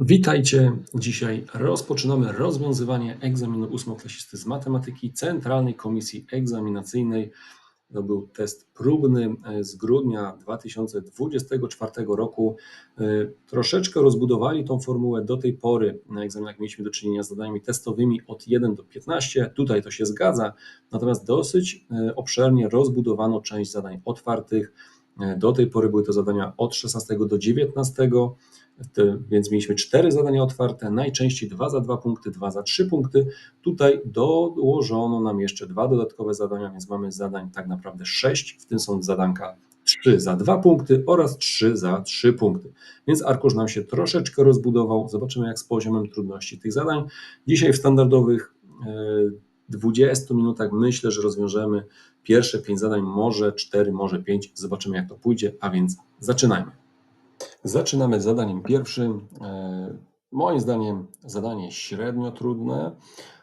Witajcie. Dzisiaj rozpoczynamy rozwiązywanie egzaminu ósmoklasisty z matematyki Centralnej Komisji Egzaminacyjnej. To był test próbny e, z grudnia 2024 roku. E, Troszeczkę rozbudowali tą formułę. Do tej pory na egzaminach mieliśmy do czynienia z zadaniami testowymi od 1 do 15. Tutaj to się zgadza, natomiast dosyć e, obszernie rozbudowano część zadań otwartych. Do tej pory były to zadania od 16 do 19. Więc mieliśmy cztery zadania otwarte, najczęściej dwa za dwa punkty, dwa za trzy punkty. Tutaj dołożono nam jeszcze dwa dodatkowe zadania, więc mamy zadań tak naprawdę sześć, w tym są zadanka trzy za dwa punkty oraz trzy za trzy punkty. Więc arkusz nam się troszeczkę rozbudował. Zobaczymy jak z poziomem trudności tych zadań. Dzisiaj w standardowych e, 20 minutach myślę, że rozwiążemy pierwsze pięć zadań, może cztery, może pięć. Zobaczymy jak to pójdzie, a więc zaczynajmy. Zaczynamy zadaniem pierwszym. E, Moim zdaniem zadanie średnio trudne.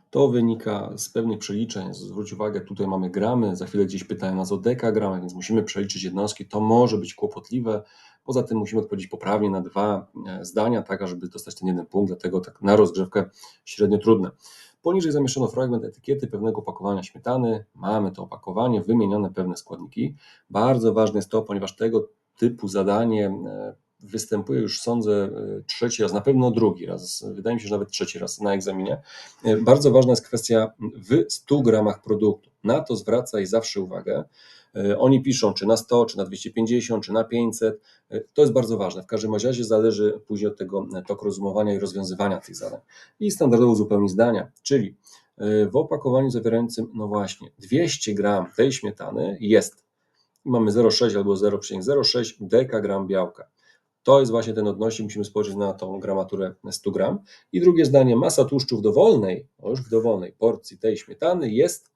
To wynika z pewnych przeliczeń. Zwróć uwagę, tutaj mamy gramy, za chwilę gdzieś pytają nas o dekagramach, więc musimy przeliczyć jednostki. To może być kłopotliwe. Poza tym musimy odpowiedzieć poprawnie na dwa e, zdania, tak żeby dostać ten jeden punkt, dlatego tak na rozgrzewkę średnio trudne. Poniżej zamieszczono fragment etykiety pewnego opakowania śmietany. Mamy to opakowanie, wymienione pewne składniki. Bardzo ważne jest to, ponieważ tego typu zadanie e, występuje już, sądzę, e, trzeci raz, na pewno drugi raz, wydaje mi się, że nawet trzeci raz na egzaminie. E, Bardzo ważna jest kwestia w 100 gramach produktu. Na to zwracaj zawsze uwagę. E, Oni piszą, czy na 100, czy na 250, czy na 500. E, To jest bardzo ważne. W każdym razie zależy później od tego toku rozumowania i rozwiązywania tych zadań. I standardowo uzupełnić zdania, czyli w opakowaniu zawierającym, no właśnie, 200 gram tej śmietany jest, mamy 0,6 albo 0,06 dekagram białka. To jest właśnie ten odnośnik, musimy spojrzeć na tą gramaturę 100 gram. I drugie zdanie, masa tłuszczu w dowolnej, już w dowolnej porcji tej śmietany jest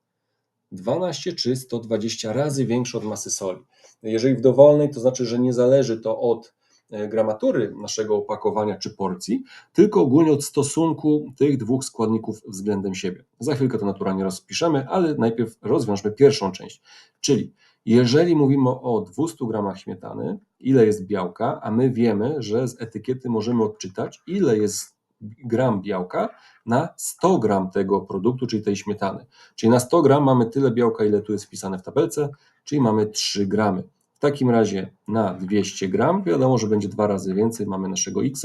12 czy 120 razy większa od masy soli. Jeżeli w dowolnej, to znaczy, że nie zależy to od e, gramatury naszego opakowania czy porcji, tylko ogólnie od stosunku tych dwóch składników względem siebie. Za chwilkę to naturalnie rozpiszemy, ale najpierw rozwiążmy pierwszą część, czyli jeżeli mówimy o 200 gramach śmietany, ile jest białka, a my wiemy, że z etykiety możemy odczytać, ile jest gram białka na 100 gram tego produktu, czyli tej śmietany. Czyli na 100 gram mamy tyle białka, ile tu jest wpisane w tabelce, czyli mamy 3 gramy. W takim razie na 200 gram, wiadomo, że będzie dwa razy więcej, mamy naszego x,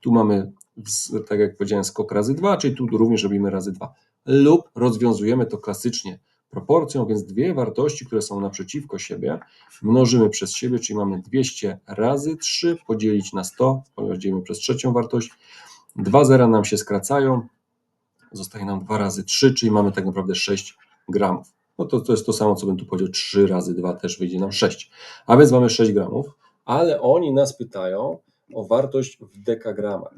tu mamy, tak jak powiedziałem, skok razy 2, czyli tu również robimy razy 2. Lub rozwiązujemy to klasycznie proporcją, więc dwie wartości, które są naprzeciwko siebie, mnożymy przez siebie, czyli mamy 200 razy 3 podzielić na 100, ponieważ dzielimy przez trzecią wartość. Dwa zera nam się skracają, zostaje nam 2 razy 3, czyli mamy tak naprawdę 6 gramów. No to, to jest to samo, co bym tu powiedział, 3 razy 2 też wyjdzie nam 6. A więc mamy 6 gramów, ale oni nas pytają o wartość w dekagramach.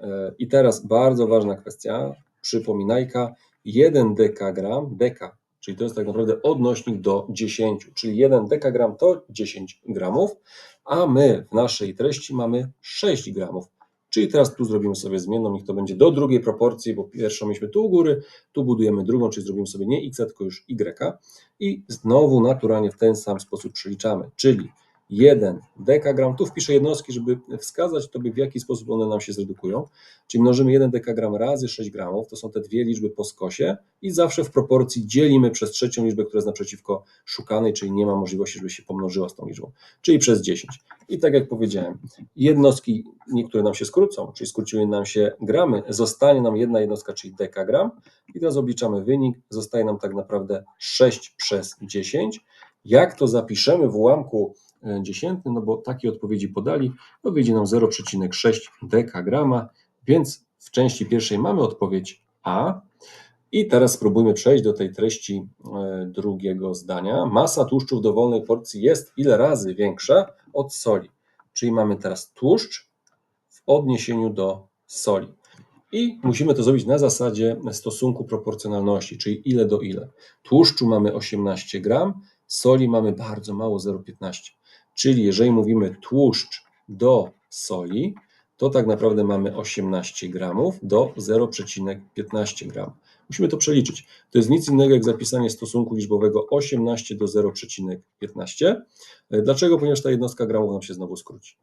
E, I teraz bardzo ważna kwestia, przypominajka, 1 dekagram, deka, czyli to jest tak naprawdę odnośnik do 10, czyli 1 dekagram to 10 gramów, a my w naszej treści mamy 6 gramów. Czyli teraz tu zrobimy sobie zmienną, niech to będzie do drugiej proporcji, bo pierwszą mieliśmy tu u góry, tu budujemy drugą, czyli zrobimy sobie nie x, tylko już y. I znowu naturalnie w ten sam sposób przeliczamy, czyli 1 dekagram, tu wpiszę jednostki, żeby wskazać Tobie w jaki sposób one nam się zredukują, czyli mnożymy 1 dekagram razy 6 gramów, to są te dwie liczby po skosie i zawsze w proporcji dzielimy przez trzecią liczbę, która jest naprzeciwko szukanej, czyli nie ma możliwości, żeby się pomnożyła z tą liczbą, czyli przez 10. I tak jak powiedziałem, jednostki niektóre nam się skrócą, czyli skróciły nam się gramy, zostanie nam jedna jednostka, czyli dekagram. I teraz obliczamy wynik, zostaje nam tak naprawdę 6 przez 10. Jak to zapiszemy w ułamku dziesiętnym, no bo takie odpowiedzi podali, to wyjdzie nam 0,6 dekagrama, więc w części pierwszej mamy odpowiedź A. I teraz spróbujmy przejść do tej treści e, drugiego zdania. Masa tłuszczu w dowolnej porcji jest ile razy większa od soli. Czyli mamy teraz tłuszcz w odniesieniu do soli. I musimy to zrobić na zasadzie stosunku proporcjonalności, czyli ile do ile. Tłuszczu mamy 18 gram, soli mamy bardzo mało 0,15. Czyli jeżeli mówimy tłuszcz do soli, to tak naprawdę mamy 18 gramów do 0,15 gram. Musimy to przeliczyć. To jest nic innego jak zapisanie stosunku liczbowego 18 do 0,15. Dlaczego? Ponieważ ta jednostka gramów nam się znowu skróci.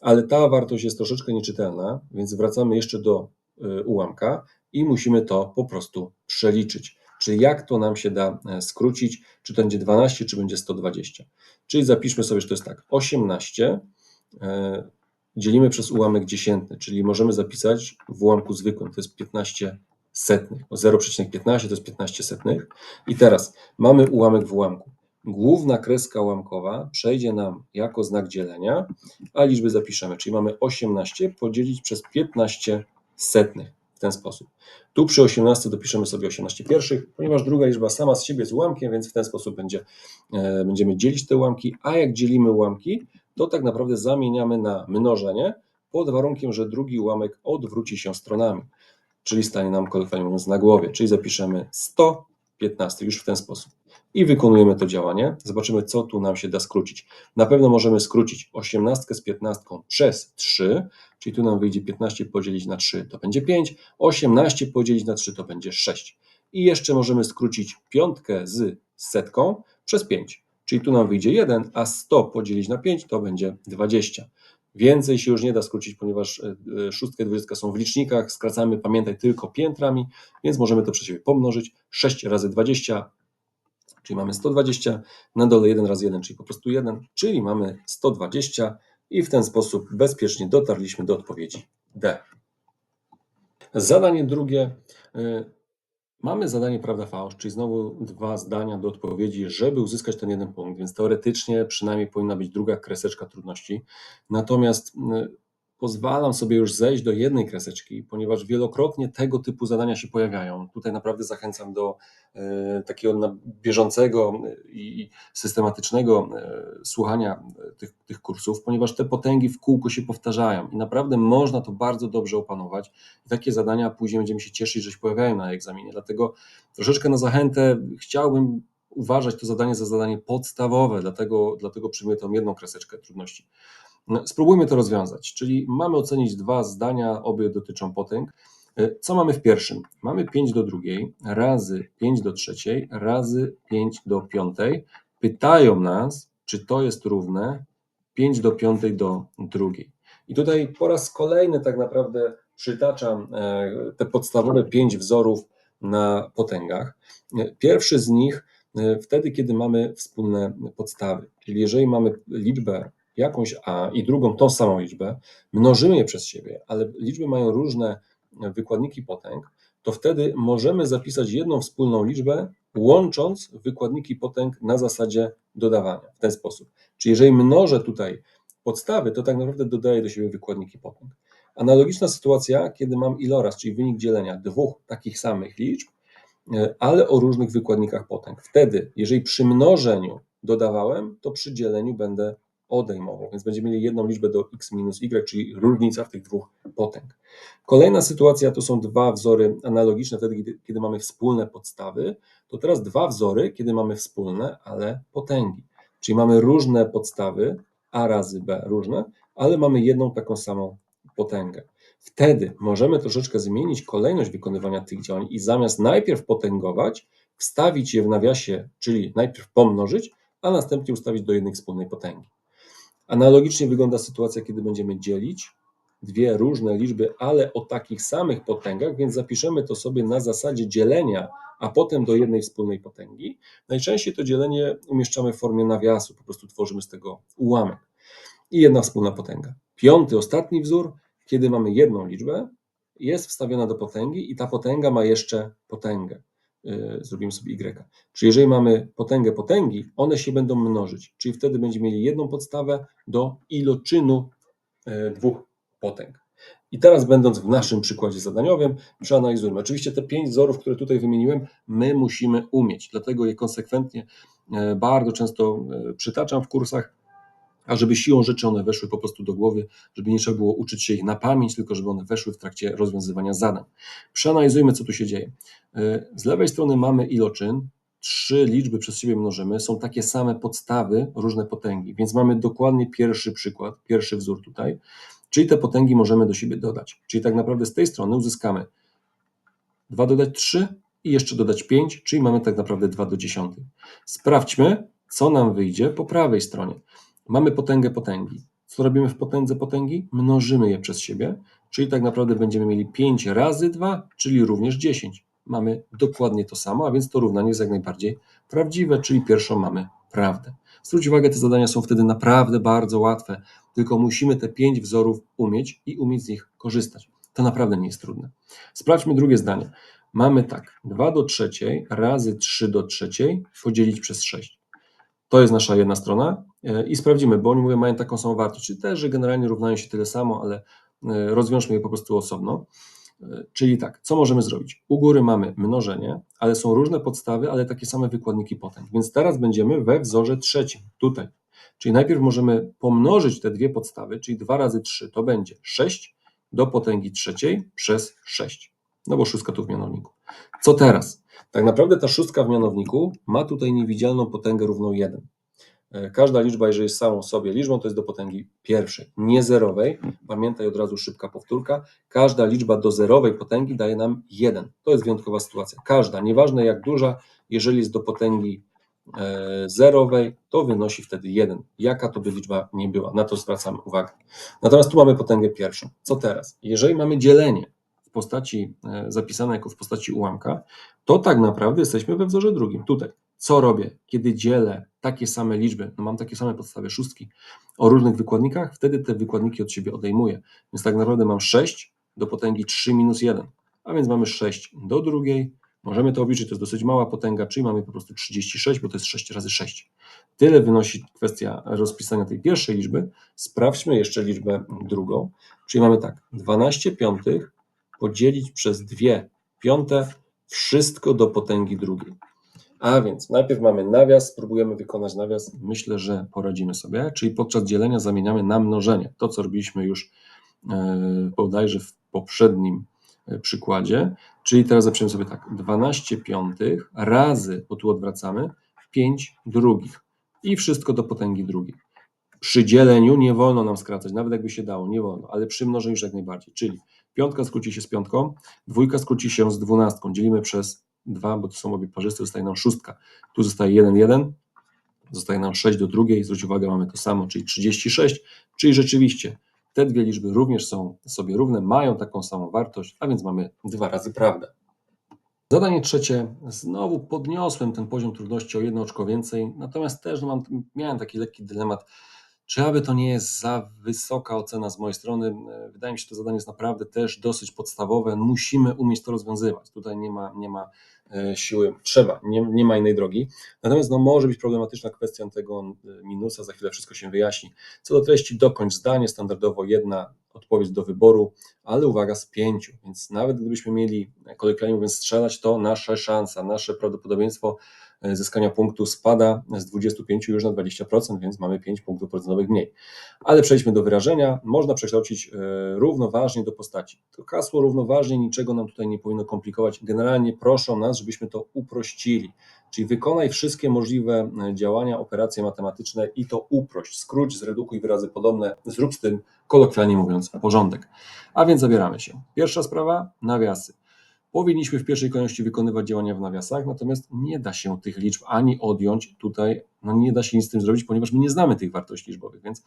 ale ta wartość jest troszeczkę nieczytelna, więc wracamy jeszcze do y, ułamka i musimy to po prostu przeliczyć. Czyli jak to nam się da e, skrócić, czy to będzie 12, czy będzie 120. Czyli zapiszmy sobie, że to jest tak, 18 e, dzielimy przez ułamek dziesiętny, czyli możemy zapisać w ułamku zwykłym, to jest 15 setnych. O 0,15 to jest 15 setnych. I teraz mamy ułamek w ułamku. Główna kreska ułamkowa przejdzie nam jako znak dzielenia, a liczby zapiszemy, czyli mamy 18 podzielić przez 15 setnych ten sposób. Tu przy 18 dopiszemy sobie 18 pierwszych, ponieważ druga liczba sama z siebie jest ułamkiem, więc w ten sposób będzie, e, będziemy dzielić te ułamki, a jak dzielimy ułamki, to tak naprawdę zamieniamy na mnożenie pod warunkiem, że drugi ułamek odwróci się stronami, czyli stanie nam kolokwialnie mówiąc na głowie, czyli zapiszemy 115 już w ten sposób. I wykonujemy to działanie. Zobaczymy, co tu nam się da skrócić. Na pewno możemy skrócić 18 z 15 przez 3, czyli tu nam wyjdzie 15 podzielić na 3 to będzie 5, 18 podzielić na 3 to będzie 6. I jeszcze możemy skrócić piątkę z setką przez 5, czyli tu nam wyjdzie 1, a 100 podzielić na 5 to będzie 20. Więcej się już nie da skrócić, ponieważ e, e, szóstka i dwudziestka są w licznikach, skracamy, pamiętaj, tylko piętrami, więc możemy to przez siebie pomnożyć. 6 razy 20, czyli mamy 120, na dole 1 razy 1, czyli po prostu 1, czyli mamy 120 i w ten sposób bezpiecznie dotarliśmy do odpowiedzi D. Zadanie drugie. y, Mamy zadanie prawda fałsz, czyli znowu dwa zdania do odpowiedzi, żeby uzyskać ten jeden punkt, więc teoretycznie przynajmniej powinna być druga kreseczka trudności. Natomiast y, pozwalam sobie już zejść do jednej kreseczki, ponieważ wielokrotnie tego typu zadania się pojawiają. Tutaj naprawdę zachęcam do e, takiego bieżącego i systematycznego e, słuchania tych, tych kursów, ponieważ te potęgi w kółko się powtarzają i naprawdę można to bardzo dobrze opanować. I takie zadania później będziemy się cieszyć, że się pojawiają na egzaminie. Dlatego troszeczkę na zachętę chciałbym uważać to zadanie za zadanie podstawowe, dlatego, dlatego przyjmuję tą jedną kreseczkę trudności. No, spróbujmy to rozwiązać, czyli mamy ocenić dwa zdania, obie dotyczą potęg. E, Co mamy w pierwszym? Mamy 5 do drugiej razy 5 do trzeciej razy 5 do piątej. Pytają nas, czy to jest równe 5 do piątej do drugiej. I tutaj po raz kolejny tak naprawdę przytaczam e, te podstawowe pięć wzorów na potęgach. E, Pierwszy z nich wtedy, kiedy mamy wspólne podstawy. Czyli jeżeli mamy liczbę jakąś a i drugą tą samą liczbę, mnożymy je przez siebie, ale liczby mają różne wykładniki potęg, to wtedy możemy zapisać jedną wspólną liczbę, łącząc wykładniki potęg na zasadzie dodawania w ten sposób. Czyli jeżeli mnożę tutaj podstawy, to tak naprawdę dodaję do siebie wykładniki potęg. Analogiczna sytuacja, kiedy mam iloraz, czyli wynik dzielenia dwóch takich samych liczb, e, ale o różnych wykładnikach potęg. Wtedy, jeżeli przy mnożeniu dodawałem, to przy dzieleniu będę odejmował, więc będziemy mieli jedną liczbę do x minus y, czyli różnica w tych dwóch potęg. Kolejna sytuacja to są dwa wzory analogiczne wtedy, kiedy, kiedy mamy wspólne podstawy, to teraz dwa wzory, kiedy mamy wspólne, ale potęgi. Czyli mamy różne podstawy, a razy b różne, ale mamy jedną taką samą potęgę. Wtedy możemy troszeczkę zmienić kolejność wykonywania tych działań i zamiast najpierw potęgować, wstawić je w nawiasie, czyli najpierw pomnożyć, a następnie ustawić do jednej wspólnej potęgi. Analogicznie wygląda sytuacja, kiedy będziemy dzielić dwie różne liczby, ale o takich samych potęgach, więc zapiszemy to sobie na zasadzie dzielenia, a potem do jednej wspólnej potęgi. Najczęściej to dzielenie umieszczamy w formie nawiasu, po prostu tworzymy z tego ułamek. I jedna wspólna potęga. Piąty, ostatni wzór, kiedy mamy jedną liczbę, jest wstawiona do potęgi i ta potęga ma jeszcze potęgę. Yy, Zrobimy sobie y. Czyli jeżeli mamy potęgę potęgi, one się będą mnożyć, czyli wtedy będziemy mieli jedną podstawę do iloczynu yy, dwóch potęg. I teraz, będąc w naszym przykładzie zadaniowym, przeanalizujmy. Oczywiście te pięć wzorów, które tutaj wymieniłem, my musimy umieć, dlatego je konsekwentnie e, bardzo często przytaczam w kursach, a żeby siłą rzeczy one weszły po prostu do głowy, żeby nie trzeba było uczyć się ich na pamięć, tylko żeby one weszły w trakcie rozwiązywania zadań. Przeanalizujmy, co tu się dzieje. E, Z lewej strony mamy iloczyn, trzy liczby przez siebie mnożymy, są takie same podstawy, różne potęgi, więc mamy dokładnie pierwszy przykład, pierwszy wzór tutaj, czyli te potęgi możemy do siebie dodać. Czyli tak naprawdę z tej strony uzyskamy 2 dodać 3 i jeszcze dodać 5, czyli mamy tak naprawdę 2 do 10. Sprawdźmy, co nam wyjdzie po prawej stronie. Mamy potęgę potęgi. Co robimy w potędze potęgi? Mnożymy je przez siebie, czyli tak naprawdę będziemy mieli 5 razy 2, czyli również 10. Mamy dokładnie to samo, a więc to równanie jest jak najbardziej prawdziwe, czyli pierwszą mamy prawdę. Zwróć uwagę, te zadania są wtedy naprawdę bardzo łatwe, tylko musimy te 5 wzorów umieć i umieć z nich korzystać. To naprawdę nie jest trudne. Sprawdźmy drugie zdanie. Mamy tak, 2 do trzeciej razy 3 do trzeciej podzielić przez 6. To jest nasza jedna strona e, i sprawdzimy, bo oni mówią, mają taką samą wartość, czyli też, że generalnie równają się tyle samo, ale e, rozwiążmy je po prostu osobno. E, Czyli tak, co możemy zrobić? U góry mamy mnożenie, ale są różne podstawy, ale takie same wykładniki potęg. Więc teraz będziemy we wzorze trzecim, tutaj. Czyli najpierw możemy pomnożyć te dwie podstawy, czyli 2 razy 3 to będzie 6 do potęgi trzeciej przez 6. No bo szóstka tu w mianowniku. Co teraz? Tak naprawdę ta szóstka w mianowniku ma tutaj niewidzialną potęgę równą 1. E, Każda liczba, jeżeli jest samą sobie liczbą, to jest do potęgi pierwszej, nie zerowej. Pamiętaj od razu szybka powtórka. Każda liczba do zerowej potęgi daje nam 1. To jest wyjątkowa sytuacja. Każda, nieważne jak duża, jeżeli jest do potęgi e, zerowej, to wynosi wtedy 1. Jaka to by liczba nie była, na to zwracamy uwagę. Natomiast tu mamy potęgę pierwszą. Co teraz? Jeżeli mamy dzielenie postaci e, zapisane jako w postaci ułamka, to tak naprawdę jesteśmy we wzorze drugim. Tutaj. Co robię, kiedy dzielę takie same liczby, no mam takie same podstawy szóstki, o różnych wykładnikach, wtedy te wykładniki od siebie odejmuję. Więc tak naprawdę mam 6 do potęgi 3 minus 1, a więc mamy 6 do drugiej. Możemy to obliczyć, to jest dosyć mała potęga, czyli mamy po prostu 36, bo to jest 6 razy 6. Tyle wynosi kwestia rozpisania tej pierwszej liczby. Sprawdźmy jeszcze liczbę drugą, czyli mamy tak, 12 piątych podzielić przez 2 piąte, wszystko do potęgi drugiej. A więc najpierw mamy nawias, spróbujemy wykonać nawias. Myślę, że poradzimy sobie, czyli podczas dzielenia zamieniamy na mnożenie. To, co robiliśmy już e, bodajże w poprzednim e, przykładzie. Czyli teraz zapiszemy sobie tak, 12 piątych razy, bo tu odwracamy, 5 drugich i wszystko do potęgi drugiej. Przy dzieleniu nie wolno nam skracać, nawet jakby się dało, nie wolno, ale przy mnożeniu już jak najbardziej. Czyli piątka skróci się z piątką, dwójka skróci się z dwunastką, dzielimy przez 2, bo to są obie parzyste, zostaje nam szóstka. Tu zostaje 1, 1, zostaje nam 6 do drugiej, zwróć uwagę, mamy to samo, czyli 36, czyli rzeczywiście te dwie liczby również są sobie równe, mają taką samą wartość, a więc mamy dwa razy prawdę. Zadanie trzecie, znowu podniosłem ten poziom trudności o jedno oczko więcej, natomiast też mam, miałem taki lekki dylemat, czy aby to nie jest za wysoka ocena z mojej strony. E, Wydaje mi się, że to zadanie jest naprawdę też dosyć podstawowe, musimy umieć to rozwiązywać, tutaj nie ma, nie ma e, siły, trzeba, nie, nie ma innej drogi. Natomiast no, może być problematyczna kwestia tego e, minusa, za chwilę wszystko się wyjaśni. Co do treści, dokończ zdanie, standardowo jedna odpowiedź do wyboru, ale uwaga z pięciu, więc nawet gdybyśmy mieli, kolokwialnie mówiąc, strzelać, to nasza szansa, nasze prawdopodobieństwo zyskania punktu spada z 25 już na 20%, więc mamy 5 punktów procentowych mniej. Ale przejdźmy do wyrażenia. Można przekształcić e, równoważnie do postaci. To hasło równoważnie niczego nam tutaj nie powinno komplikować. Generalnie proszą nas, żebyśmy to uprościli. Czyli wykonaj wszystkie możliwe e, działania, operacje matematyczne i to uprość. Skróć, zredukuj wyrazy podobne, zrób z tym, kolokwialnie mówiąc, porządek. A więc zabieramy się. Pierwsza sprawa, nawiasy. Powinniśmy w pierwszej kolejności wykonywać działania w nawiasach, natomiast nie da się tych liczb ani odjąć tutaj, no nie da się nic z tym zrobić, ponieważ my nie znamy tych wartości liczbowych, więc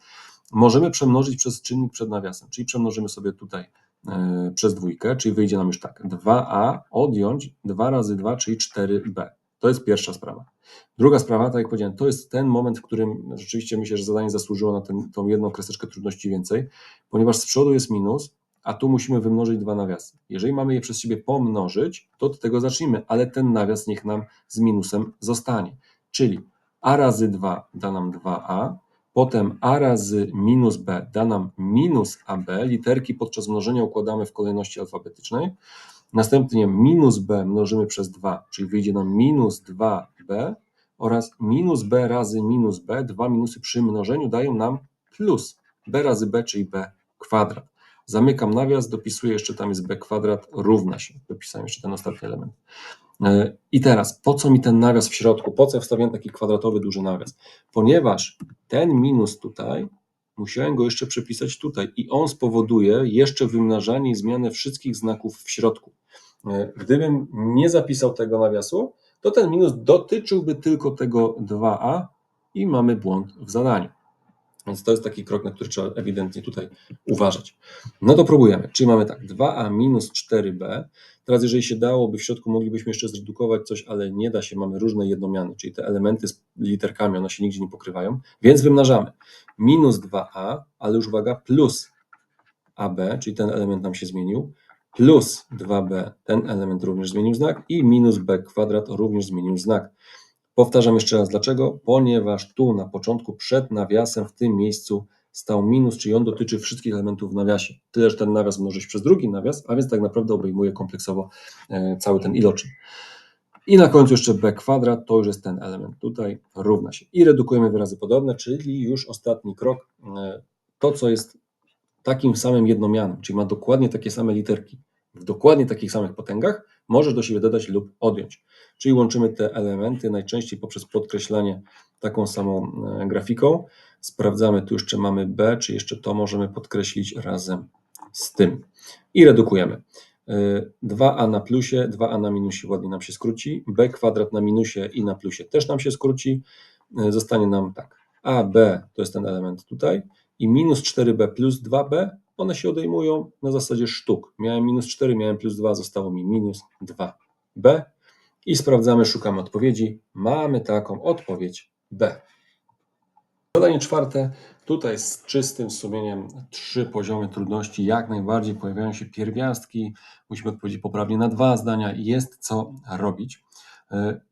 możemy przemnożyć przez czynnik przed nawiasem, czyli przemnożymy sobie tutaj e, przez dwójkę, czyli wyjdzie nam już tak, 2a odjąć 2 razy 2, czyli 4b. To jest pierwsza sprawa. Druga sprawa, tak jak powiedziałem, to jest ten moment, w którym rzeczywiście myślę, że zadanie zasłużyło na ten, tą jedną kreseczkę trudności więcej, ponieważ z przodu jest minus, a tu musimy wymnożyć dwa nawiasy. Jeżeli mamy je przez siebie pomnożyć, to od tego zacznijmy, ale ten nawias niech nam z minusem zostanie. Czyli a razy 2 da nam 2a, potem a razy minus b da nam minus ab, literki podczas mnożenia układamy w kolejności alfabetycznej, Następnie minus b mnożymy przez 2, czyli wyjdzie nam minus 2b oraz minus b razy minus b, dwa minusy przy mnożeniu dają nam plus b razy b, czyli b kwadrat. Zamykam nawias, dopisuję jeszcze tam jest b kwadrat równa się. Dopisałem jeszcze ten ostatni element. E, I teraz, po co mi ten nawias w środku? Po co ja wstawiam taki kwadratowy duży nawias? Ponieważ ten minus tutaj musiałem go jeszcze przepisać tutaj i on spowoduje jeszcze wymnażanie i zmianę wszystkich znaków w środku. E, Gdybym nie zapisał tego nawiasu, to ten minus dotyczyłby tylko tego 2a i mamy błąd w zadaniu. Więc to jest taki krok, na który trzeba ewidentnie tutaj uważać. No to próbujemy. Czyli mamy tak, 2a minus 4b. Teraz jeżeli się dałoby w środku, moglibyśmy jeszcze zredukować coś, ale nie da się, mamy różne jednomiany, czyli te elementy z literkami, one się nigdzie nie pokrywają, więc wymnażamy. Minus 2a, ale już uwaga, plus ab, czyli ten element nam się zmienił, plus 2b, ten element również zmienił znak i minus b kwadrat również zmienił znak. Powtarzam jeszcze raz dlaczego, ponieważ tu na początku przed nawiasem w tym miejscu stał minus, czyli on dotyczy wszystkich elementów w nawiasie. Tyle, że ten nawias mnoży się przez drugi nawias, a więc tak naprawdę obejmuje kompleksowo e, cały ten iloczyn. I na końcu jeszcze b kwadrat, to już jest ten element tutaj, równa się. I redukujemy wyrazy podobne, czyli już ostatni krok, e, to co jest takim samym jednomianem, czyli ma dokładnie takie same literki, w dokładnie takich samych potęgach, możesz do siebie dodać lub odjąć. Czyli łączymy te elementy najczęściej poprzez podkreślanie taką samą e, grafiką. Sprawdzamy tu jeszcze mamy b, czy jeszcze to możemy podkreślić razem z tym. I redukujemy. 2a na plusie, 2a na minusie ładnie nam się skróci, b kwadrat na minusie i na plusie też nam się skróci. E, Zostanie nam tak, ab to jest ten element tutaj i minus 4b plus 2b, one się odejmują na zasadzie sztuk. Miałem minus 4, miałem plus 2, zostało mi minus 2b i sprawdzamy, szukamy odpowiedzi. Mamy taką odpowiedź B. Zadanie czwarte. Tutaj z czystym sumieniem trzy poziomy trudności. Jak najbardziej pojawiają się pierwiastki. Musimy odpowiedzieć poprawnie na dwa zdania. Jest co robić.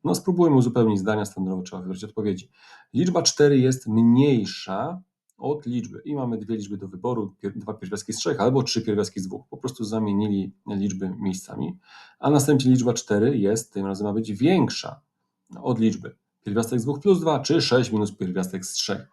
No spróbujmy uzupełnić zdania standardowe, trzeba wybrać odpowiedzi. Liczba 4 jest mniejsza od liczby i mamy dwie liczby do wyboru, dwa pierwiastki z trzech albo trzy pierwiastki z dwóch. Po prostu zamienili liczby miejscami, a następnie liczba 4 jest, tym razem ma być większa od liczby pierwiastek z 2 plus 2 czy 6 minus pierwiastek z 3.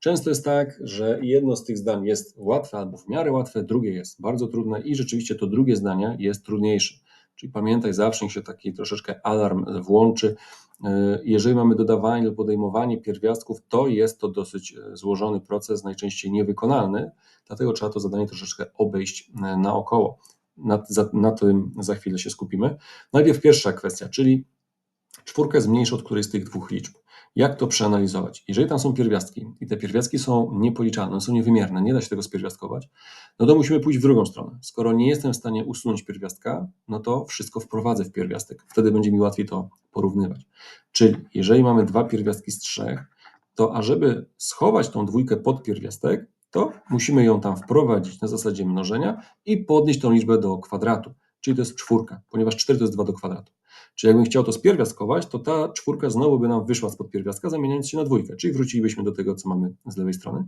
Często jest tak, że jedno z tych zdań jest łatwe albo w miarę łatwe, drugie jest bardzo trudne i rzeczywiście to drugie zdanie jest trudniejsze. Czyli pamiętaj, zawsze się taki troszeczkę alarm włączy. E, Jeżeli mamy dodawanie lub podejmowanie pierwiastków, to jest to dosyć e, złożony proces, najczęściej niewykonalny, dlatego trzeba to zadanie troszeczkę obejść e, naokoło. Na, za, na tym za chwilę się skupimy. Najpierw pierwsza kwestia, czyli czwórka jest mniejsza od którejś z tych dwóch liczb. Jak to przeanalizować? Jeżeli tam są pierwiastki i te pierwiastki są niepoliczalne, są niewymierne, nie da się tego spierwiastkować, no to musimy pójść w drugą stronę. Skoro nie jestem w stanie usunąć pierwiastka, no to wszystko wprowadzę w pierwiastek. Wtedy będzie mi łatwiej to porównywać. Czyli jeżeli mamy dwa pierwiastki z trzech, to ażeby schować tą dwójkę pod pierwiastek, to musimy ją tam wprowadzić na zasadzie mnożenia i podnieść tą liczbę do kwadratu. Czyli to jest czwórka, ponieważ 4 to jest 2 do kwadratu. Czyli jakbym chciał to spierwiastkować, to ta czwórka znowu by nam wyszła spod pierwiastka, zamieniając się na dwójkę, czyli wrócilibyśmy do tego, co mamy z lewej strony.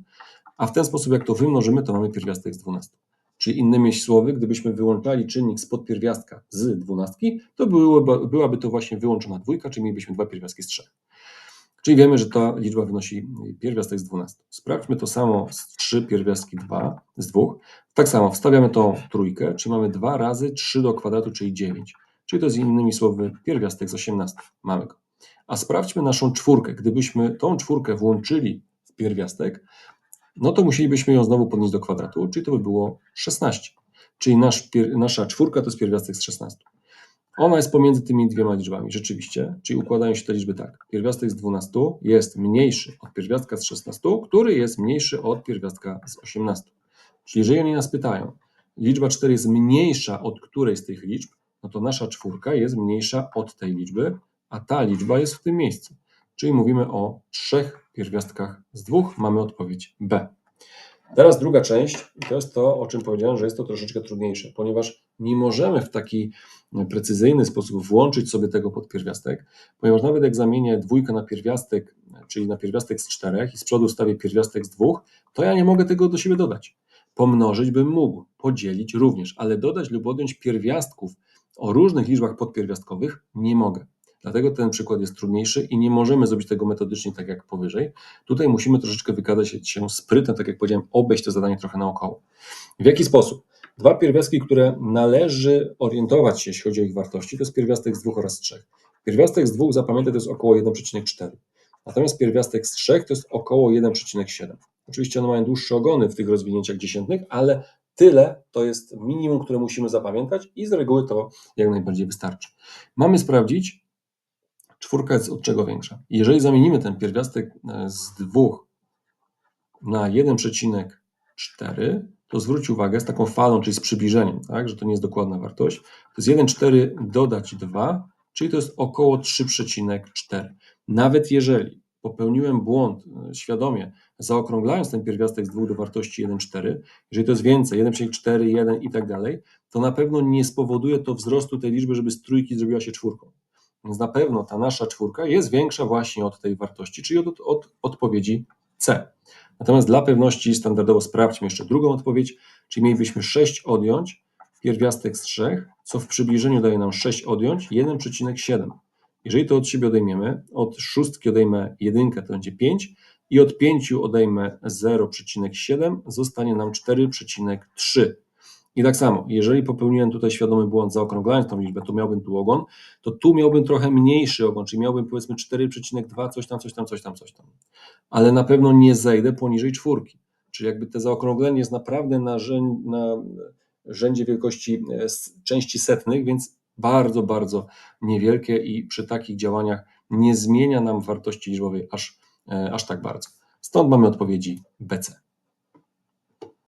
A w ten sposób, jak to wymnożymy, to mamy pierwiastek z 12. Czyli innymi słowy, gdybyśmy wyłączali czynnik spod pierwiastka z dwunastki, to byłoby, byłaby to właśnie wyłączona dwójka, czyli mielibyśmy dwa pierwiastki z trzech. Czyli wiemy, że ta liczba wynosi pierwiastek z 12. Sprawdźmy to samo z 3 pierwiastki 2 z 2. Tak samo wstawiamy tą trójkę, czyli mamy 2 razy 3 do kwadratu, czyli 9. Czyli to jest innymi słowy pierwiastek z 18. Mamy go. A sprawdźmy naszą czwórkę. Gdybyśmy tą czwórkę włączyli w pierwiastek, no to musielibyśmy ją znowu podnieść do kwadratu, czyli to by było 16. Czyli nasz, nasza czwórka to jest pierwiastek z 16. Ona jest pomiędzy tymi dwiema liczbami, rzeczywiście, czyli układają się te liczby tak. Pierwiastek z 12 jest mniejszy od pierwiastka z 16, który jest mniejszy od pierwiastka z 18. Czyli jeżeli oni nas pytają, liczba 4 jest mniejsza od której z tych liczb, no to nasza czwórka jest mniejsza od tej liczby, a ta liczba jest w tym miejscu. Czyli mówimy o trzech pierwiastkach z dwóch, mamy odpowiedź B. Teraz druga część, to jest to, o czym powiedziałem, że jest to troszeczkę trudniejsze, ponieważ nie możemy w taki precyzyjny sposób włączyć sobie tego pod pierwiastek, ponieważ nawet jak zamienię dwójkę na pierwiastek, czyli na pierwiastek z czterech i z przodu stawię pierwiastek z dwóch, to ja nie mogę tego do siebie dodać. Pomnożyć bym mógł, podzielić również, ale dodać lub odjąć pierwiastków o różnych liczbach podpierwiastkowych nie mogę. Dlatego ten przykład jest trudniejszy i nie możemy zrobić tego metodycznie tak jak powyżej. Tutaj musimy troszeczkę wykazać się sprytem, tak jak powiedziałem, obejść to zadanie trochę naokoło. W jaki sposób? Dwa pierwiastki, które należy orientować się, jeśli chodzi o ich wartości, to jest pierwiastek z dwóch oraz trzech. Pierwiastek z dwóch, zapamiętaj, to jest około 1,4. Natomiast pierwiastek z trzech to jest około 1,7. Oczywiście one mają dłuższe ogony w tych rozwinięciach dziesiętnych, ale tyle to jest minimum, które musimy zapamiętać i z reguły to jak najbardziej wystarczy. Mamy sprawdzić, czwórka jest od czego większa. Jeżeli zamienimy ten pierwiastek e, z dwóch na 1,4, to zwróć uwagę z taką falą, czyli z przybliżeniem, tak, że to nie jest dokładna wartość, to jest 1,4 dodać 2, czyli to jest około 3,4. Nawet jeżeli popełniłem błąd e, świadomie, zaokrąglając ten pierwiastek z 2 do wartości 1,4, jeżeli to jest więcej, 1,4, 1 i tak dalej, to na pewno nie spowoduje to wzrostu tej liczby, żeby z trójki zrobiła się czwórką. Więc na pewno ta nasza czwórka jest większa właśnie od tej wartości, czyli od, od odpowiedzi C. Natomiast dla pewności standardowo sprawdźmy jeszcze drugą odpowiedź, czyli mielibyśmy 6 odjąć pierwiastek z 3, co w przybliżeniu daje nam 6 odjąć 1,7. Jeżeli to od siebie odejmiemy, od szóstki odejmę 1, to będzie 5 i od 5 odejmę 0,7, zostanie nam 4,3. I tak samo, jeżeli popełniłem tutaj świadomy błąd, zaokrąglając tą liczbę, to miałbym tu ogon, to tu miałbym trochę mniejszy ogon, czyli miałbym powiedzmy 4,2, coś tam, coś tam, coś tam, coś tam. Ale na pewno nie zejdę poniżej czwórki. Czyli jakby te zaokrąglenie jest naprawdę na, rzęd, na rzędzie wielkości e, części setnych, więc bardzo, bardzo niewielkie i przy takich działaniach nie zmienia nam wartości liczbowej aż, aż tak bardzo. Stąd mamy odpowiedzi BC.